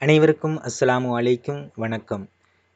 அனைவருக்கும் அஸ்ஸலாமு அலைக்கும் வணக்கம்.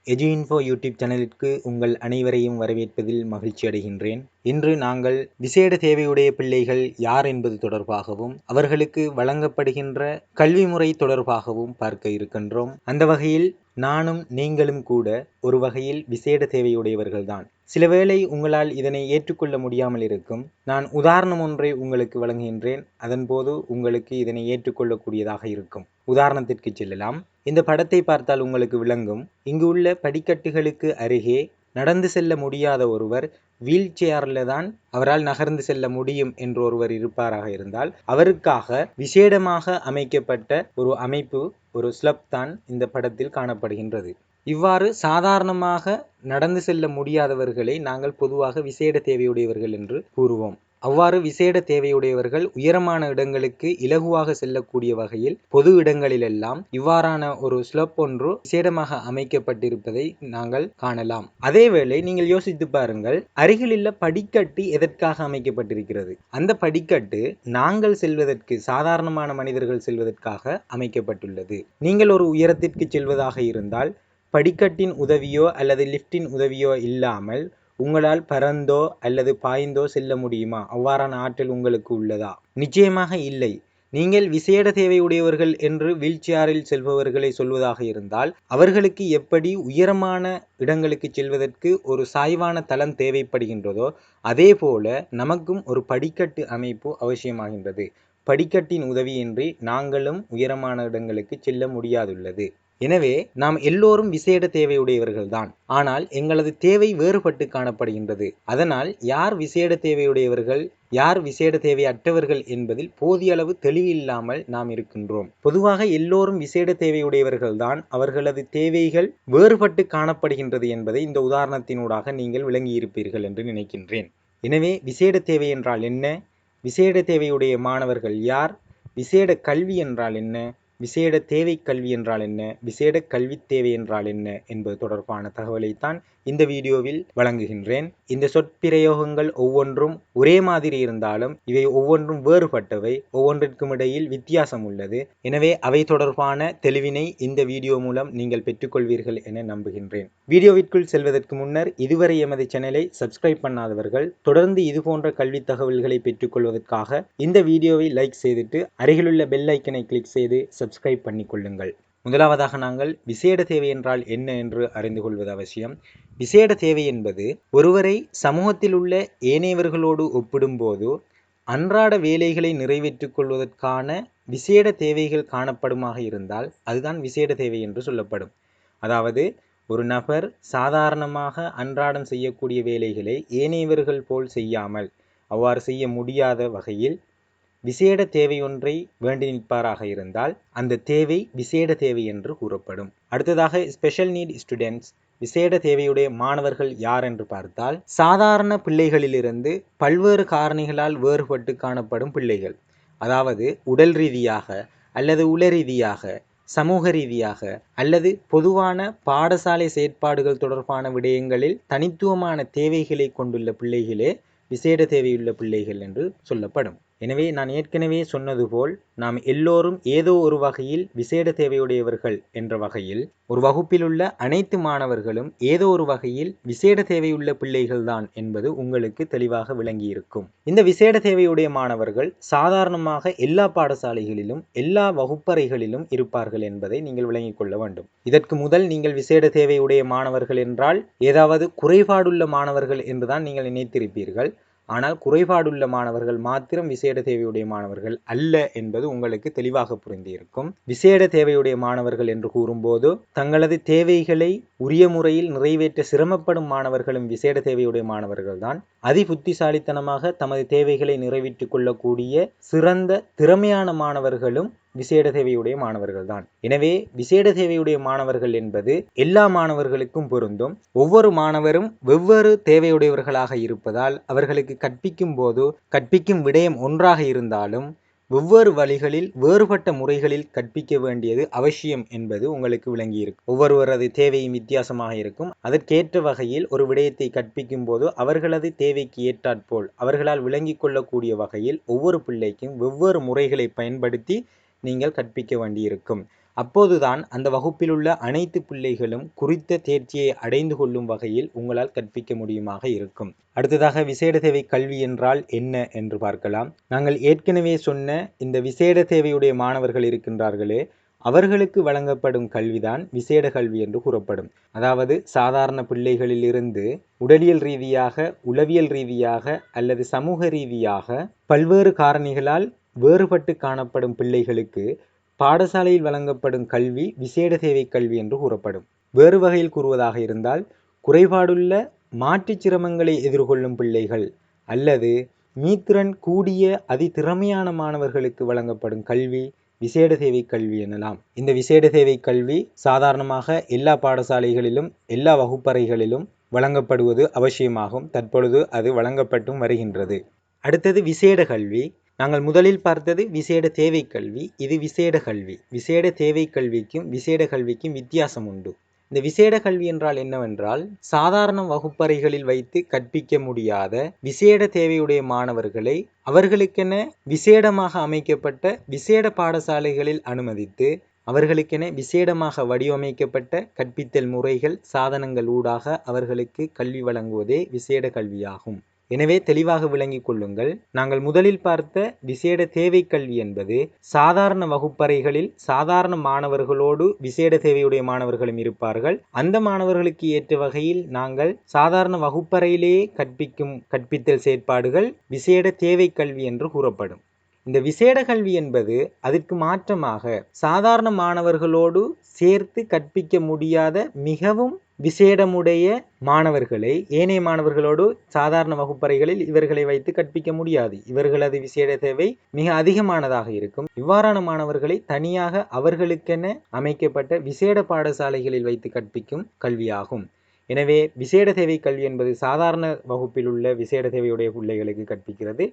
எஜு இன்ஃபோ யூடியூப் சேனலிற்கு உங்கள் அனைவரையும் வரவேற்பதில் மகிழ்ச்சி அடைகின்றேன். இன்று நாங்கள் விசேட தேவையுடைய பிள்ளைகள் யார் என்பது தொடர்பாகவும் அவர்களுக்கு வழங்கப்படுகின்ற கல்வி முறை தொடர்பாகவும் பார்க்க இருக்கின்றோம். அந்த வகையில் நானும் நீங்களும் கூட ஒரு வகையில் விசேட தேவையுடையவர்கள்தான். சில வேளை உங்களால் இதனை ஏற்றுக்கொள்ள முடியாமல் இருக்கும். நான் உதாரணம் ஒன்றை உங்களுக்கு வழங்குகின்றேன். அதன்போது உங்களுக்கு இதனை ஏற்றுக்கொள்ளக்கூடியதாக இருக்கும். உதாரணத்திற்கு செல்லலாம். இந்த படத்தை பார்த்தால் உங்களுக்கு விளங்கும். இங்கு உள்ள படிக்கட்டுகளுக்கு அருகே நடந்து செல்ல முடியாத ஒருவர் வீல் சேர்ல தான் அவரால் நகர்ந்து செல்ல முடியும் என்று ஒருவர் இருப்பாராக இருந்தால் அவருக்காக விசேடமாக அமைக்கப்பட்ட ஒரு அமைப்பு ஒரு ஸ்லப் தான் இந்த படத்தில் காணப்படுகின்றது. இவ்வாறு சாதாரணமாக நடந்து செல்ல முடியாதவர்களை நாங்கள் பொதுவாக விசேட தேவையுடையவர்கள் என்று கூறுவோம். அவ்வாறு விசேட தேவையுடையவர்கள் உயரமான இடங்களுக்கு இலகுவாக செல்லக்கூடிய வகையில் பொது இடங்களிலெல்லாம் இவ்வாறான ஒரு ஸ்லப் ஒன்று விசேடமாக அமைக்கப்பட்டிருப்பதை நாங்கள் காணலாம். அதேவேளை நீங்கள் யோசித்து பாருங்கள் அருகிலுள்ள படிக்கட்டு எதற்காக அமைக்கப்பட்டிருக்கிறது? அந்த படிக்கட்டு நாங்கள் செல்வதற்கு சாதாரணமான மனிதர்கள் செல்வதற்காக அமைக்கப்பட்டுள்ளது. நீங்கள் ஒரு உயரத்திற்கு செல்வதாக இருந்தால் படிக்கட்டின் உதவியோ அல்லது லிஃப்டின் உதவியோ இல்லாமல் உங்களால் பறந்தோ அல்லது பாய்ந்தோ செல்ல முடியுமா? அவ்வாறான ஆற்றல் உங்களுக்கு உள்ளதா? நிச்சயமாக இல்லை. நீங்கள் விசேட தேவையுடையவர்கள் என்று வீல்சேரில் செல்பவர்களை சொல்வதாக இருந்தால் அவர்களுக்கு எப்படி உயரமான இடங்களுக்கு செல்வதற்கு ஒரு சாய்வான தளம் தேவைப்படுகின்றதோ அதே போல நமக்கும் ஒரு படிக்கட்டு அமைப்பு அவசியமாகின்றது. படிக்கட்டின் உதவியின்றி நாங்களும் உயரமான இடங்களுக்கு செல்ல முடியாதுள்ளது. எனவே நாம் எல்லோரும் விசேட தேவையுடையவர்கள்தான். ஆனால் எங்களது தேவை வேறுபட்டு காணப்படுகின்றது. அதனால் யார் விசேட தேவையுடையவர்கள் யார் விசேட தேவை அற்றவர்கள் என்பதில் போதிய அளவு தெளிவில்லாமல் நாம் இருக்கின்றோம். பொதுவாக எல்லோரும் விசேட தேவையுடையவர்கள்தான். அவர்களது தேவைகள் வேறுபட்டு காணப்படுகின்றது என்பதை இந்த உதாரணத்தினூடாக நீங்கள் விளங்கியிருப்பீர்கள் என்று நினைக்கின்றேன். எனவே விசேட தேவை என்றால் என்ன? விசேட தேவையுடைய மாணவர்கள் யார்? விசேட கல்வி என்றால் என்ன? விசேட தேவை கல்வி என்றால் என்ன? விசேட கல்வி தேவை என்றால் என்ன? என்பது தொடர்பான தகவலைத்தான் இந்த வீடியோவில் வழங்குகின்றேன். இந்த சொற்பிரயோகங்கள் ஒவ்வொன்றும் ஒரே மாதிரி இருந்தாலும் இவை ஒவ்வொன்றும் வேறுபட்டவை ஒவ்வொன்றிற்கும் இடையில் வித்தியாசம் உள்ளது. எனவே அவை தொடர்பான தெளிவினை இந்த வீடியோ மூலம் நீங்கள் பெற்றுக்கொள்வீர்கள் என நம்புகின்றேன். வீடியோவிற்குள் செல்வதற்கு முன்னர் இதுவரை எமது சேனலை சப்ஸ்கிரைப் பண்ணாதவர்கள் தொடர்ந்து இதுபோன்ற கல்வி தகவல்களை பெற்றுக்கொள்வதற்காக இந்த வீடியோவை லைக் செய்துட்டு அருகிலுள்ள பெல் ஐக்கனை கிளிக் செய்து சப்ஸ்கிரைப் பண்ணிக்கொள்ளுங்கள். முதலாவதாக நாங்கள் விசேட தேவை என்றால் என்ன என்று அறிந்து கொள்வது அவசியம். விசேட தேவை என்பது ஒருவரை சமூகத்தில் உள்ள ஏனையவர்களோடு ஒப்பிடும்போது அன்றாட வேலைகளை நிறைவேற்றிக் கொள்வதற்கான விசேட தேவைகள் காணப்படுமாக இருந்தால் அதுதான் விசேட தேவை என்று சொல்லப்படும். அதாவது ஒரு நபர் சாதாரணமாக அன்றாடம் செய்யக்கூடிய வேலைகளை ஏனையவர்கள் போல் செய்யாமல் அவ்வாறு செய்ய முடியாத வகையில் விசேட தேவையொன்றை வேண்டி நிற்பாராக இருந்தால் அந்த தேவை விசேட தேவை என்று கூறப்படும். அடுத்ததாக ஸ்பெஷல் நீட் ஸ்டூடெண்ட்ஸ் விசேட தேவையுடைய மாணவர்கள் யார் என்று பார்த்தால் சாதாரண பிள்ளைகளிலிருந்து பல்வேறு காரணிகளால் வேறுபட்டு காணப்படும் பிள்ளைகள். அதாவது உடல் ரீதியாக அல்லது உள ரீதியாக சமூக ரீதியாக அல்லது பொதுவான பாடசாலை செயற்பாடுகள் தொடர்பான விடயங்களில் தனித்துவமான தேவைகளை கொண்டுள்ள பிள்ளைகளே விசேட தேவையுள்ள பிள்ளைகள் என்று சொல்லப்படும். எனவே நான் ஏற்கனவே சொன்னது போல் நாம் எல்லோரும் ஏதோ ஒரு வகையில் விசேட தேவையுடையவர்கள் என்ற வகையில் ஒரு வகுப்பில் உள்ள அனைத்து மாணவர்களும் ஏதோ ஒரு வகையில் விசேட தேவையுள்ள பிள்ளைகள்தான் என்பது உங்களுக்கு தெளிவாக விளங்கியிருக்கும். இந்த விசேட தேவையுடைய மாணவர்கள் சாதாரணமாக எல்லா பாடசாலைகளிலும் எல்லா வகுப்பறைகளிலும் இருப்பார்கள் என்பதை நீங்கள் விளங்கிக் கொள்ள வேண்டும். இதற்கு முதல் நீங்கள் விசேட தேவையுடைய மாணவர்கள் என்றால் ஏதாவது குறைபாடுள்ள மாணவர்கள் என்றுதான் நீங்கள் நினைத்திருப்பீர்கள். ஆனால் குறைபாடுள்ள மாணவர்கள் மாத்திரம் விசேட தேவையுடைய மாணவர்கள் அல்ல என்பது உங்களுக்கு தெளிவாக புரிந்திருக்கும். விசேட தேவையுடைய மாணவர்கள் என்று கூறும்போது தங்களது தேவைகளை உரிய முறையில் நிறைவேற்ற சிரமப்படும் மாணவர்களும் விசேட தேவையுடைய மாணவர்கள் தான் அதி புத்திசாலித்தனமாக தமது தேவைகளை நிறைவேற்றிக் கொள்ளக்கூடிய சிறந்த திறமையான மாணவர்களும் விசேட தேவையுடைய மாணவர்கள் தான் எனவே விசேட தேவையுடைய மாணவர்கள் என்பது எல்லா மாணவர்களுக்கும் பொருந்தும். ஒவ்வொரு மாணவரும் வெவ்வேறு தேவையுடையவர்களாக இருப்பதால் அவர்களுக்கு கற்பிக்கும் போது கற்பிக்கும் விடயம் ஒன்றாக இருந்தாலும் வெவ்வேறு வழிகளில் வேறுபட்ட முறைகளில் கற்பிக்க வேண்டியது அவசியம் என்பது உங்களுக்கு விளங்கியிருக்கும். ஒவ்வொருவரது தேவையும் வித்தியாசமாக இருக்கும். அதற்கேற்ற வகையில் ஒரு விடயத்தை கற்பிக்கும் போது அவர்களது தேவைக்கு ஏற்றாற்போல் அவர்களால் விளங்கிக் கொள்ளக்கூடிய வகையில் ஒவ்வொரு பிள்ளைக்கும் வெவ்வேறு முறைகளை பயன்படுத்தி நீங்கள் கற்பிக்க வேண்டியிருக்கும். அப்போதுதான் அந்த வகுப்பில் உள்ள அனைத்து பிள்ளைகளும் குறித்த தேர்ச்சியை அடைந்து கொள்ளும் வகையில் உங்களால் கற்பிக்க முடியுமாக இருக்கும். அடுத்ததாக விசேட தேவை கல்வி என்றால் என்ன என்று பார்க்கலாம். நாங்கள் ஏற்கனவே சொன்ன இந்த விசேட தேவையுடைய மாணவர்கள் இருக்கின்றார்களே அவர்களுக்கு வழங்கப்படும் கல்விதான் விசேட கல்வி என்று கூறப்படும். அதாவது சாதாரண பிள்ளைகளில் இருந்து உடலியல் ரீதியாக உளவியல் ரீதியாக அல்லது சமூக ரீதியாக பல்வேறு காரணிகளால் வேறுபட்டு காணப்படும் பிள்ளைகளுக்கு பாடசாலையில் வழங்கப்படும் கல்வி விசேட தேவை கல்வி என்று கூறப்படும். வேறு வகையில் கூறுவதாக இருந்தால் குறைபாடுள்ள மாற்றுச் சிரமங்களை எதிர்கொள்ளும் பிள்ளைகள் அல்லது மீத்திறன் கூடிய அதிதிறமையான மாணவர்களுக்கு வழங்கப்படும் கல்வி விசேட சேவை கல்வி எனலாம். இந்த விசேட சேவை கல்வி சாதாரணமாக எல்லா பாடசாலைகளிலும் எல்லா வகுப்பறைகளிலும் வழங்கப்படுவது அவசியமாகும். தற்பொழுது அது வழங்கப்பட்டும் வருகின்றது. அடுத்தது விசேட கல்வி. நாங்கள் முதலில் பார்த்தது விசேட தேவை கல்வி இது விசேட கல்வி. விசேட தேவை கல்விக்கும் விசேட கல்விக்கும் வித்தியாசம் உண்டு. இந்த விசேட கல்வி என்றால் என்னவென்றால் சாதாரண வகுப்பறைகளில் வைத்து கற்பிக்க முடியாத விசேட தேவையுடைய மாணவர்களை அவர்களுக்கென விசேடமாக அமைக்கப்பட்ட விசேட பாடசாலைகளில் அனுமதித்து அவர்களுக்கென விசேடமாக வடிவமைக்கப்பட்ட கற்பித்தல் முறைகள் சாதனங்கள் ஊடாக அவர்களுக்கு கல்வி வழங்குவதே விசேட கல்வியாகும். எனவே தெளிவாக விளங்கிக் கொள்ளுங்கள். நாங்கள் முதலில் பார்த்த விசேட தேவை கல்வி என்பது சாதாரண வகுப்பறைகளில் சாதாரண மாணவர்களோடு விசேட தேவையுடைய மாணவர்களும் இருப்பார்கள். அந்த மாணவர்களுக்கு ஏற்ற வகையில் நாங்கள் சாதாரண வகுப்பறையிலேயே கற்பிக்கும் கற்பித்தல் செயற்பாடுகள் விசேட தேவை கல்வி என்று கூறப்படும். இந்த விசேட கல்வி என்பது அதற்கு மாற்றமாக சாதாரண மாணவர்களோடு சேர்த்து கற்பிக்க முடியாத மிகவும் விசேடமுடைய மாணவர்களை ஏனைய மாணவர்களோடு சாதாரண வகுப்பறைகளில் இவர்களை வைத்து கற்பிக்க முடியாது. இவர்களது விசேட தேவை மிக அதிகமானதாக இருக்கும். இவ்வாறான மாணவர்களை தனியாக அவர்களுக்கென அமைக்கப்பட்ட விசேட பாடசாலைகளில் வைத்து கற்பிக்கும் கல்வியாகும். எனவே விசேட தேவை கல்வி என்பது சாதாரண வகுப்பில் உள்ள விசேட தேவையுடைய பிள்ளைகளுக்கு கற்பிக்கிறது.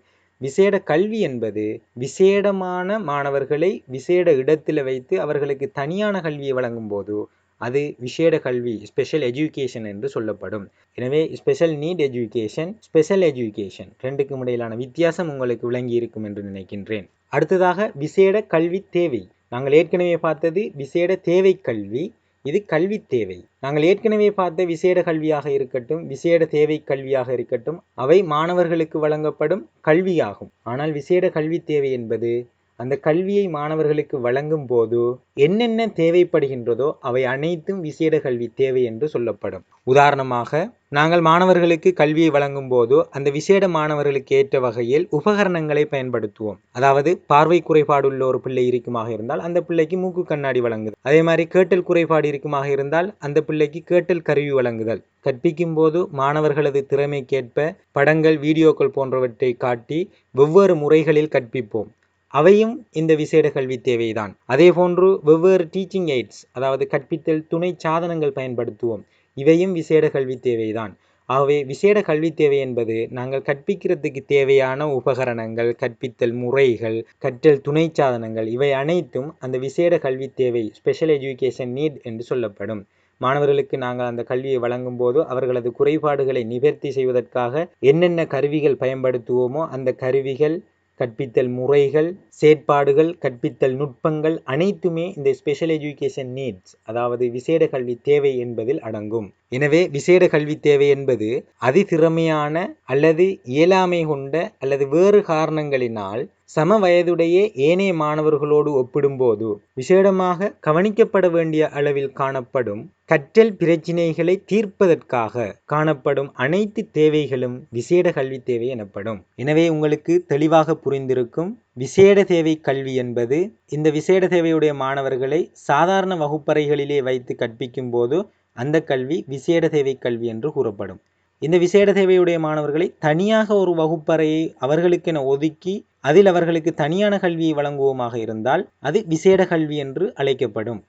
விசேட கல்வி என்பது விசேடமான மாணவர்களை விசேட இடத்தில் வைத்து அவர்களுக்கு தனியான கல்வியை வழங்கும் போது அது விசேட கல்வி ஸ்பெஷல் எஜுகேஷன் என்று சொல்லப்படும். எனவே special need education special education ரெண்டுக்கும் இடையிலான வித்தியாசம் உங்களுக்கு விளங்கி இருக்கும் என்று நினைக்கின்றேன். அடுத்ததாக விசேட கல்வி தேவை. நாங்கள் ஏற்கனவே பார்த்தது விசேட தேவை கல்வி இது கல்வி தேவை. நாங்கள் ஏற்கனவே பார்த்த விசேட கல்வியாக இருக்கட்டும் விசேட தேவை கல்வியாக இருக்கட்டும் அவை மாணவர்களுக்கு வழங்கப்படும் கல்வியாகும். ஆனால் விசேட கல்வி தேவை என்பது அந்த கல்வியை மாணவர்களுக்கு வழங்கும் போது என்னென்ன தேவைப்படுகின்றதோ அவை அனைத்தும் விசேட கல்வி தேவை என்று சொல்லப்படும். உதாரணமாக நாங்கள் மாணவர்களுக்கு கல்வியை வழங்கும் போது அந்த விசேட மாணவர்களுக்கு ஏற்ற வகையில் உபகரணங்களை பயன்படுத்துவோம். அதாவது பார்வை குறைபாடு உள்ள ஒரு பிள்ளை இருக்குமாக இருந்தால் அந்த பிள்ளைக்கு மூக்கு கண்ணாடி வழங்குது அதே மாதிரி கேட்டல் குறைபாடு இருக்குமாக இருந்தால் அந்த பிள்ளைக்கு கேட்டல் கருவி வழங்குதல். கற்பிக்கும் போது மாணவர்களது திறமைக்கேற்ப படங்கள் வீடியோக்கள் போன்றவற்றை காட்டி வெவ்வேறு முறைகளில் கற்பிப்போம். அவையும் இந்த விசேட கல்வி தேவைதான். அதே போன்று வெவ்வேறு டீச்சிங் எய்ட்ஸ் அதாவது கற்பித்தல் துணை சாதனங்கள் பயன்படுத்துவோம். இவையும் விசேட கல்வி தேவைதான். ஆகவே விசேட கல்வி தேவை என்பது நாங்கள் கற்பிக்கிறதுக்கு தேவையான உபகரணங்கள் கற்பித்தல் முறைகள் கற்றல் துணை சாதனங்கள் இவை அனைத்தும் அந்த விசேட கல்வி தேவை ஸ்பெஷல் எஜுகேஷன் நீட் என்று சொல்லப்படும். மாணவர்களுக்கு நாங்கள் அந்த கல்வியை வழங்கும் போது அவர்களது குறைபாடுகளை நிவர்த்தி செய்வதற்காக என்னென்ன கருவிகள் பயன்படுத்துவோமோ அந்த கருவிகள் கற்பித்தல் முறைகள் செயற்பாடுகள் கற்பித்தல் நுட்பங்கள் அனைத்துமே இந்த ஸ்பெஷல் எஜுகேஷன் நீட்ஸ் அதாவது விசேட கல்வி தேவை என்பதில் அடங்கும். எனவே விசேட கல்வி தேவை என்பது அதிதிறமையான அல்லது இயலாமை கொண்ட அல்லது வேறு காரணங்களினால் சம வயதுடைய ஏனைய மாணவர்களோடு ஒப்பிடும்போது விசேடமாக கவனிக்கப்பட வேண்டிய அளவில் காணப்படும் கற்றல் பிரச்சினைகளை தீர்ப்பதற்காக காணப்படும் அனைத்து தேவைகளும் விசேட கல்வி தேவை எனப்படும். எனவே உங்களுக்கு தெளிவாக புரிந்திருக்கும் விசேட தேவை கல்வி என்பது இந்த விசேட தேவையுடைய மாணவர்களை சாதாரண வகுப்பறைகளிலே வைத்து கற்பிக்கும் போது அந்த கல்வி விசேட தேவை கல்வி என்று கூறப்படும். இந்த விசேட தேவையுடைய மாணவர்களை தனியாக ஒரு வகுப்பறையை அவர்களுக்கென ஒதுக்கி அதில் அவர்களுக்கு தனியான கல்வியை வழங்குவோமாக இருந்தால் அது விசேட கல்வி என்று அழைக்கப்படும்.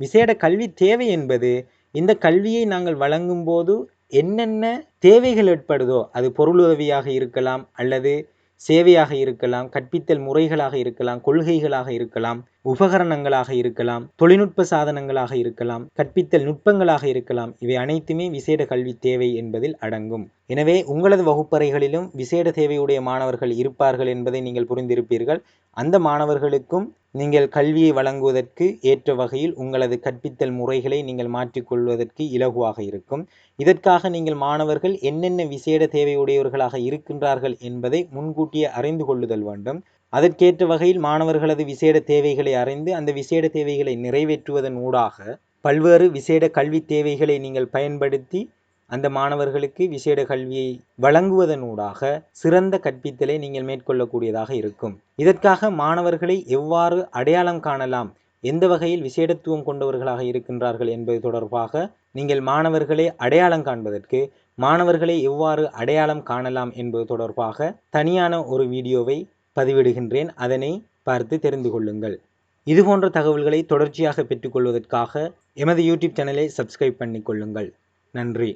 விசேட கல்வி தேவை என்பது இந்த கல்வியை நாங்கள் வழங்கும் போது என்னென்ன தேவைகள் ஏற்படுதோ அது பொருளுதவியாக இருக்கலாம் அல்லது சேவையாக இருக்கலாம் கற்பித்தல் முறைகளாக இருக்கலாம் கொள்கைகளாக இருக்கலாம் உபகரணங்களாக இருக்கலாம் தொழில்நுட்ப சாதனங்களாக இருக்கலாம் கற்பித்தல் நுட்பங்களாக இருக்கலாம். இவை அனைத்துமே விசேட கல்வி தேவை என்பதில் அடங்கும். எனவே உங்களது வகுப்பறைகளிலும் விசேட தேவையுடைய மாணவர்கள் இருப்பார்கள் என்பதை நீங்கள் புரிந்திருப்பீர்கள். அந்த மாணவர்களுக்கும் நீங்கள் கல்வியை வழங்குவதற்கு ஏற்ற வகையில் உங்களது கற்பித்தல் முறைகளை நீங்கள் மாற்றிக்கொள்வதற்கு இலகுவாக இருக்கும். இதற்காக நீங்கள் மாணவர்கள் என்னென்ன விசேட தேவையுடையவர்களாக இருக்கின்றார்கள் என்பதை முன்கூட்டியே அறிந்து கொள்ளுதல் வேண்டும். அதற்கேற்ற வகையில் மாணவர்களது விசேட தேவைகளை அறிந்து அந்த விசேட தேவைகளை நிறைவேற்றுவதன் ஊடாக பல்வேறு விசேட கல்வி தேவைகளை நீங்கள் பயன்படுத்தி அந்த மாணவர்களுக்கு விசேட கல்வியை வழங்குவதனூடாக சிறந்த கற்பித்தலை நீங்கள் மேற்கொள்ளக்கூடியதாக இருக்கும். இதற்காக மாணவர்களை எவ்வாறு அடையாளம் காணலாம் எந்த வகையில் விசேடத்துவம் கொண்டவர்களாக இருக்கின்றார்கள் என்பது தொடர்பாக நீங்கள் மாணவர்களை அடையாளம் காண்பதற்கு மாணவர்களை எவ்வாறு அடையாளம் காணலாம் என்பது தொடர்பாக தனியான ஒரு வீடியோவை பதிவிடுகின்றேன். அதனை பார்த்து தெரிந்து கொள்ளுங்கள். இதுபோன்ற தகவல்களை தொடர்ச்சியாக பெற்றுக்கொள்வதற்காக எமது யூடியூப் சேனலை சப்ஸ்கிரைப் பண்ணிக்கொள்ளுங்கள். நன்றி.